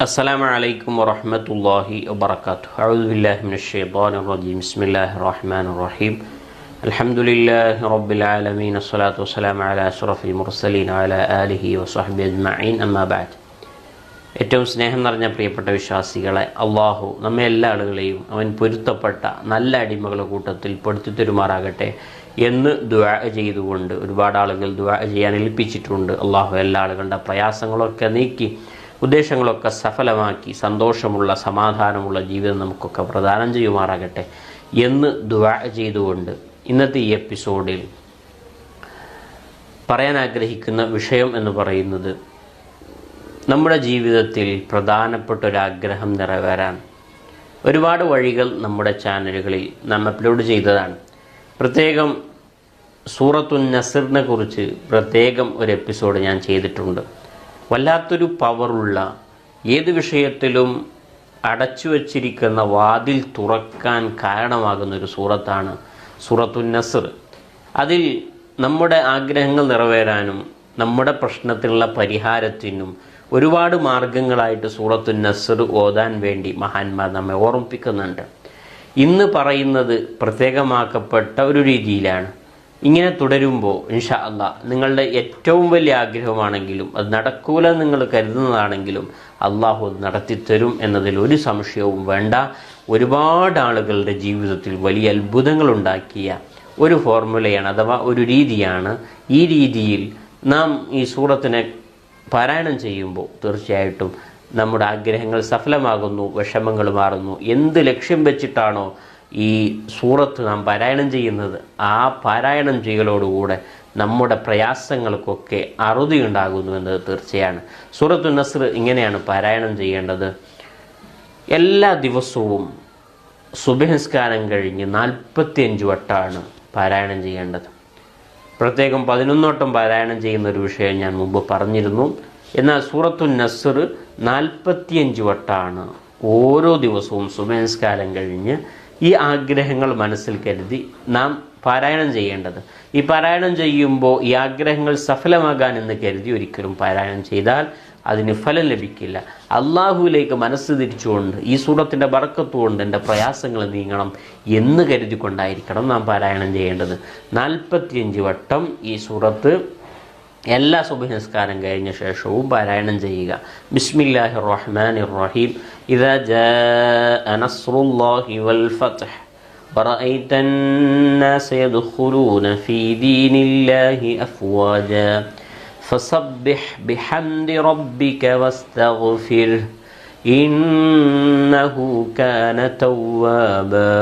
السلام عليكم ورحمة الله وبركاته أعوذ بالله من الشيطان الرجيم بسم الله الرحمن الرحيم الحمد لله رب العالمين الصلاة والسلام على أشرف المرسلين وعلى آله وصحبه أجمعين أما بعد ഏറ്റവും സ്നേഹം നിറഞ്ഞ പ്രിയപ്പെട്ട വിശ്വാസികളെ അള്ളാഹു നമ്മെ എല്ലാ ആളുകളെയും അവൻ പൊരുത്തപ്പെട്ട നല്ല അടിമകളുടെ കൂട്ടത്തിൽ പെടുത്തി തരുമാറാകട്ടെ എന്ന് ദുആ ചെയ്തുകൊണ്ട് ഒരുപാട് ആളുകൾ ദുആ ചെയ്യാൻ ഏൽപ്പിച്ചിട്ടുണ്ട് അള്ളാഹു എല്ലാ ആളുകളുടെ പ്രയാസങ്ങളൊക്കെ നീക്കി ഉദ്ദേശങ്ങളൊക്കെ സഫലമാക്കി സന്തോഷമുള്ള സമാധാനമുള്ള ജീവിതം നമുക്കൊക്കെ പ്രദാനം ചെയ്യുമാറാകട്ടെ എന്ന് ദുവാ ചെയ്തുകൊണ്ട് ഇന്നത്തെ ഈ എപ്പിസോഡിൽ പറയാൻ ആഗ്രഹിക്കുന്ന വിഷയം എന്ന് പറയുന്നത് നമ്മുടെ ജീവിതത്തിൽ പ്രധാനപ്പെട്ട ഒരു ആഗ്രഹം നിറവേറാൻ ഒരുപാട് വഴികൾ നമ്മുടെ ചാനലുകളിൽ നാം അപ്ലോഡ് ചെയ്തതാണ്. പ്രത്യേകം സൂറത്തുൻ നസറിനെ കുറിച്ച് പ്രത്യേകം ഒരു എപ്പിസോഡ് ഞാൻ ചെയ്തിട്ടുണ്ട്. വല്ലാത്തൊരു പവറുള്ള ഏത് വിഷയത്തിലും അടച്ചു വച്ചിരിക്കുന്ന വാതിൽ തുറക്കാൻ കാരണമാകുന്ന ഒരു സൂറത്താണ് സൂറത്തു നസർ. അതിൽ നമ്മുടെ ആഗ്രഹങ്ങൾ നിറവേറാനും നമ്മുടെ പ്രശ്നത്തിനുള്ള പരിഹാരത്തിനും ഒരുപാട് മാർഗങ്ങളായിട്ട് സൂറത്തു നസർ ഓതാൻ വേണ്ടി മഹാന്മാർ നമ്മെ ഓർമ്മിപ്പിക്കുന്നുണ്ട്. ഇന്ന് പറയുന്നത് പ്രത്യേകമാക്കപ്പെട്ട ഒരു രീതിയിലാണ്. ഇങ്ങനെ തുടരുമ്പോൾ ഇൻഷാ അല്ല നിങ്ങളുടെ ഏറ്റവും വലിയ ആഗ്രഹമാണെങ്കിലും അത് നടക്കൂല നിങ്ങൾ കരുതുന്നതാണെങ്കിലും അള്ളാഹു അത് നടത്തിത്തരും എന്നതിൽ ഒരു സംശയവും വേണ്ട. ഒരുപാട് ആളുകളുടെ ജീവിതത്തിൽ വലിയ അത്ഭുതങ്ങൾ ഉണ്ടാക്കിയ ഒരു ഫോർമുലയാണ് അഥവാ ഒരു രീതിയാണ്. ഈ രീതിയിൽ നാം ഈ സൂറത്തിനെ പാരായണം ചെയ്യുമ്പോൾ തീർച്ചയായിട്ടും നമ്മുടെ ആഗ്രഹങ്ങൾ സഫലമാകുന്നു വിഷമങ്ങൾ മാറുന്നു. എന്ത് ലക്ഷ്യം വെച്ചിട്ടാണോ ഈ സൂറത്ത് നാം പാരായണം ചെയ്യുന്നത് ആ പാരായണം ചെയ്യലോടുകൂടെ നമ്മുടെ പ്രയാസങ്ങൾക്കൊക്കെ അറുതി ഉണ്ടാകുന്നു എന്നത് തീർച്ചയാണ്. സൂറത്തു നസ്ർ ഇങ്ങനെയാണ് പാരായണം ചെയ്യേണ്ടത്. എല്ലാ ദിവസവും സുബഹസ്കാരം കഴിഞ്ഞ് നാൽപ്പത്തിയഞ്ച് വട്ടമാണ് പാരായണം ചെയ്യേണ്ടത്. പ്രത്യേകം പതിനൊന്നോട്ടം പാരായണം ചെയ്യുന്ന ഒരു വിഷയം ഞാൻ മുമ്പ് പറഞ്ഞിരുന്നു. എന്നാൽ സൂറത്തു നസർ നാൽപ്പത്തിയഞ്ച് വട്ടാണ് ഓരോ ദിവസവും സുബഹസ്കാരം കഴിഞ്ഞ് ഈ ആഗ്രഹങ്ങൾ മനസ്സിൽ കരുതി നാം പാരായണം ചെയ്യേണ്ടത്. ഈ പാരായണം ചെയ്യുമ്പോൾ ഈ ആഗ്രഹങ്ങൾ സഫലമാകാൻ എന്ന് കരുതി ഒരിക്കലും പാരായണം ചെയ്താൽ അതിന് ഫലം ലഭിക്കില്ല. അള്ളാഹുവിലേക്ക് മനസ്സ് തിരിച്ചുകൊണ്ട് ഈ സൂറത്തിന്റെ വടക്കത്തുകൊണ്ട് എന്റെ പ്രയാസങ്ങൾ നീങ്ങണം എന്ന് കരുതിക്കൊണ്ടായിരിക്കണം നാം പാരായണം ചെയ്യേണ്ടത്. നാൽപ്പത്തിയഞ്ച് വട്ടം ഈ സൂറത്ത് എല്ലാ സുബഹിസ്കാരം കഴിഞ്ഞ ശേഷവും പാരായണം ചെയ്യുക ബിസ്മില്ലാഹി റഹ്മാൻ റഹീം ഇതാ നസ്റുല്ലാഹി വൽ ഫത്ഹ് ورأيت الناس يدخلون في دين الله أفواجا فسبح بحمد ربك واستغفره إنه كان توابا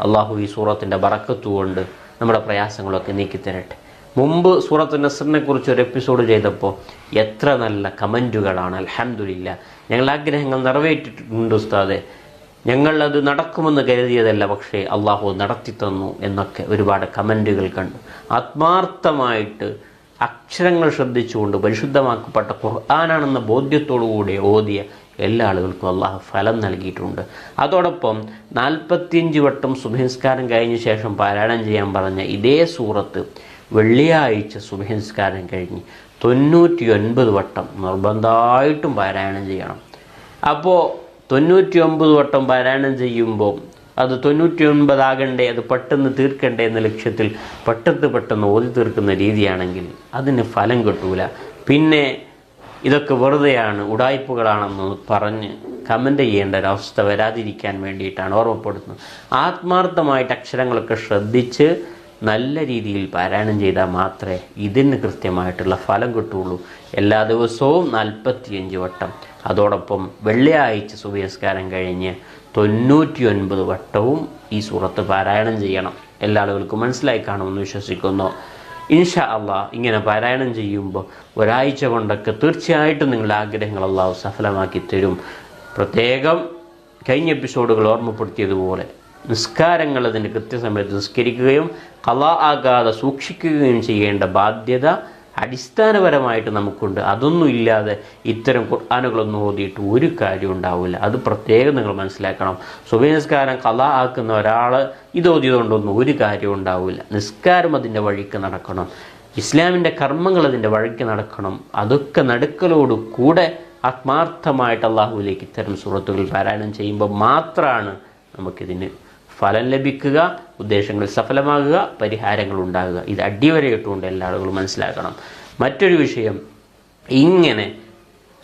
അള്ളാഹു ഈ സൂറത്തിൻ്റെ ബറക്കത്തുകൊണ്ട് നമ്മുടെ പ്രയാസങ്ങളൊക്കെ നീക്കിത്തരട്ടെ മുമ്പ് സൂറത്ത് നസറിനെ കുറിച്ച് ഒരു എപ്പിസോഡ് ചെയ്തപ്പോൾ എത്ര നല്ല കമന്റുകളാണ് അലഹമില്ല ഞങ്ങൾ ആഗ്രഹങ്ങൾ നിറവേറ്റിട്ടുണ്ട് ഉസ്താദെ. ഞങ്ങൾ അത് നടക്കുമെന്ന് കരുതിയതല്ല പക്ഷേ അള്ളാഹു നടത്തി തന്നു എന്നൊക്കെ ഒരുപാട് കമന്റുകൾ കണ്ടു. ആത്മാർത്ഥമായിട്ട് അക്ഷരങ്ങൾ ശ്രദ്ധിച്ചുകൊണ്ട് പരിശുദ്ധമാക്കപ്പെട്ട ഖുർആാനാണെന്ന ബോധ്യത്തോടുകൂടി ഓതിയ എല്ലാ ആളുകൾക്കും അള്ളാഹു ഫലം നൽകിയിട്ടുണ്ട്. അതോടൊപ്പം നാൽപ്പത്തിയഞ്ച് വട്ടം സുബഹിസ്കാരം കഴിഞ്ഞ ശേഷം പാരായണം ചെയ്യാൻ പറഞ്ഞ ഇതേ സൂറത്ത് വെള്ളിയാഴ്ച സുബഹിസ്കാരം കഴിഞ്ഞ് തൊണ്ണൂറ്റി ഒൻപത് വട്ടം നിർബന്ധമായിട്ടും പാരായണം ചെയ്യണം. അപ്പോൾ തൊണ്ണൂറ്റി ഒൻപത് വട്ടം പാരായണം ചെയ്യുമ്പോൾ അത് തൊണ്ണൂറ്റി ഒൻപതാകണ്ടേ അത് പെട്ടെന്ന് തീർക്കണ്ടേ എന്ന ലക്ഷ്യത്തിൽ പെട്ടെന്ന് പെട്ടെന്ന് ഓതി തീർക്കുന്ന രീതിയാണെങ്കിൽ അതിന് ഫലം കിട്ടൂല. പിന്നെ ഇതൊക്കെ വെറുതെയാണ് ഉടായ്പകളാണെന്ന് പറഞ്ഞ് കമന്റ് ചെയ്യേണ്ട ഒരവസ്ഥ വരാതിരിക്കാൻ വേണ്ടിയിട്ടാണ് ഓർമ്മപ്പെടുത്തുന്നത്. ആത്മാർത്ഥമായിട്ട് അക്ഷരങ്ങളൊക്കെ ശ്രദ്ധിച്ച് നല്ല രീതിയിൽ പാരായണം ചെയ്താൽ മാത്രമേ ഇതിന് കൃത്യമായിട്ടുള്ള ഫലം കിട്ടുള്ളൂ എല്ലാ ദിവസവും നാൽപ്പത്തിയഞ്ച് വട്ടം. അതോടൊപ്പം വെള്ളിയാഴ്ച സൂര്യസ്കാരം കഴിഞ്ഞ് തൊണ്ണൂറ്റി ഒൻപത് വട്ടവും ഈ സൂറത്ത് പാരായണം ചെയ്യണം. എല്ലാ ആളുകൾക്കും മനസ്സിലായി കാണുമെന്ന് വിശ്വസിക്കുന്നു. ഇൻഷാ അള്ളാഹ് ഇങ്ങനെ പാരായണം ചെയ്യുമ്പോൾ ഒരാഴ്ച കൊണ്ടൊക്കെ തീർച്ചയായിട്ടും നിങ്ങളുടെ ആഗ്രഹങ്ങൾ അള്ളാഹു സഫലമാക്കി തരും. പ്രത്യേകം കഴിഞ്ഞ എപ്പിസോഡുകൾ ഓർമ്മപ്പെടുത്തിയതുപോലെ. നിസ്കാരങ്ങൾ അതിന്റെ കൃത്യസമയത്ത് നിസ്കരിക്കുകയും കല ആകാതെ സൂക്ഷിക്കുകയും ചെയ്യേണ്ട ബാധ്യത അടിസ്ഥാനപരമായിട്ട് നമുക്കുണ്ട്. അതൊന്നും ഇല്ലാതെ ഇത്തരം ഖുർആാനുകളൊന്നും ഓതിയിട്ട് ഒരു കാര്യം ഉണ്ടാവില്ല. അത് പ്രത്യേകം നിങ്ങൾ മനസ്സിലാക്കണം. സുഭനിസ്കാരം കല ആക്കുന്ന ഒരാൾ ഇത് ഓതിയതുകൊണ്ടൊന്നും ഒരു കാര്യം ഉണ്ടാവില്ല. നിസ്കാരം അതിന്റെ വഴിക്ക് നടക്കണം. ഇസ്ലാമിന്റെ കർമ്മങ്ങൾ അതിന്റെ വഴിക്ക് നടക്കണം. അതൊക്കെ നടുക്കലോട് കൂടെ ആത്മാർത്ഥമായിട്ട് അള്ളാഹുവിലേക്ക് ഇത്തരം സുഹൃത്തുക്കൾ പാരായണം ചെയ്യുമ്പോൾ മാത്രമാണ് നമുക്കിതിന് ഫലം ലഭിക്കുക ഉദ്ദേശങ്ങൾ സഫലമാകുക പരിഹാരങ്ങൾ ഉണ്ടാകുക. ഇത് അടിവരയിട്ടുകൊണ്ട് എല്ലാ ആളുകളും മനസ്സിലാക്കണം. മറ്റൊരു വിഷയം ഇങ്ങനെ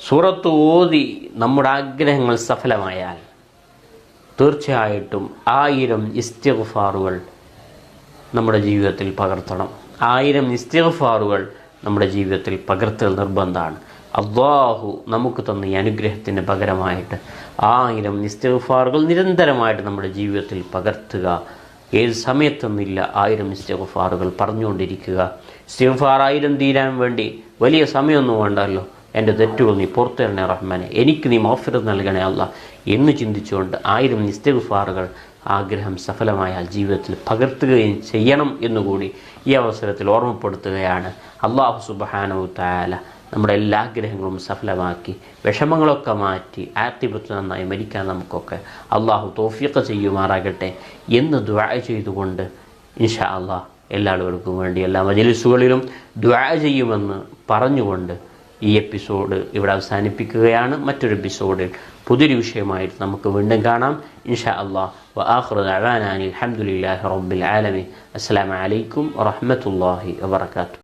സൂറത്ത് ഓതി നമ്മുടെ ആഗ്രഹങ്ങൾ സഫലമായാൽ തീർച്ചയായിട്ടും ആയിരം ഇസ്തിഗ്ഫാറുകൾ നമ്മുടെ ജീവിതത്തിൽ പകർത്തണം. ആയിരം ഇസ്തിഗ്ഫാറുകൾ നമ്മുടെ ജീവിതത്തിൽ പകർത്തൽ നിർബന്ധമാണ്. അള്ളാഹു നമുക്ക് തന്ന ഈ അനുഗ്രഹത്തിന് പകരമായിട്ട് ആയിരം ഇസ്തിഗ്ഫാറുകൾ നിരന്തരമായിട്ട് നമ്മുടെ ജീവിതത്തിൽ പകർത്തുക. ഏത് സമയത്തൊന്നില്ല ആയിരം ഇസ്തിഗ്ഫാറുകൾ പറഞ്ഞുകൊണ്ടിരിക്കുക. സ്റ്റിഫാർ ആയിരം തീരാൻ വേണ്ടി വലിയ സമയമൊന്നും വേണ്ടല്ലോ. എന്റെ തെറ്റുകൾ നീ പുറത്തു തരണേ റഹ്മാനെ. എനിക്ക് നീ മൗഫിറത്ത് നൽകണേ അല്ല. എന്ന് ചിന്തിച്ചുകൊണ്ട് ആയിരം ഇസ്തിഗ്ഫാറുകൾ ആഗ്രഹം സഫലമായാൽ ജീവിതത്തിൽ പകർത്തുകയും ചെയ്യണം എന്നുകൂടി ഈ അവസരത്തിൽ ഓർമ്മപ്പെടുത്തുകയാണ്. അള്ളാഹു സുബാനു താല നമ്മുടെ എല്ലാ ആഗ്രഹങ്ങളും സഫലമാക്കി വിഷമങ്ങളൊക്കെ മാറ്റി ആത്തിപത്ത് നന്നായി മരിക്കാൻ നമുക്കൊക്കെ അള്ളാഹു തോഫിയൊക്കെ ചെയ്യുമാറാകട്ടെ എന്ന് ദ്വാ ചെയ്തുകൊണ്ട് ഇൻഷാ അള്ളാഹ് എല്ലാവർക്കും വേണ്ടി എല്ലാ മജലിസുകളിലും ദ്വാ ചെയ്യുമെന്ന് പറഞ്ഞുകൊണ്ട് ഈ എപ്പിസോഡ് ഇവിടെ അവസാനിപ്പിക്കുകയാണ്. മറ്റൊരു എപ്പിസോഡിൽ പുതിയൊരു വിഷയമായിട്ട് നമുക്ക് വീണ്ടും കാണാം. ഇൻഷാ അള്ളാഹ് വആഖ്റുദാനി അലഹമുല്ലാഹി റബ്ബിൽ ആലമി അസ്സാം വലൈക്കും വറഹമത്തല്ലാഹി വാത്തു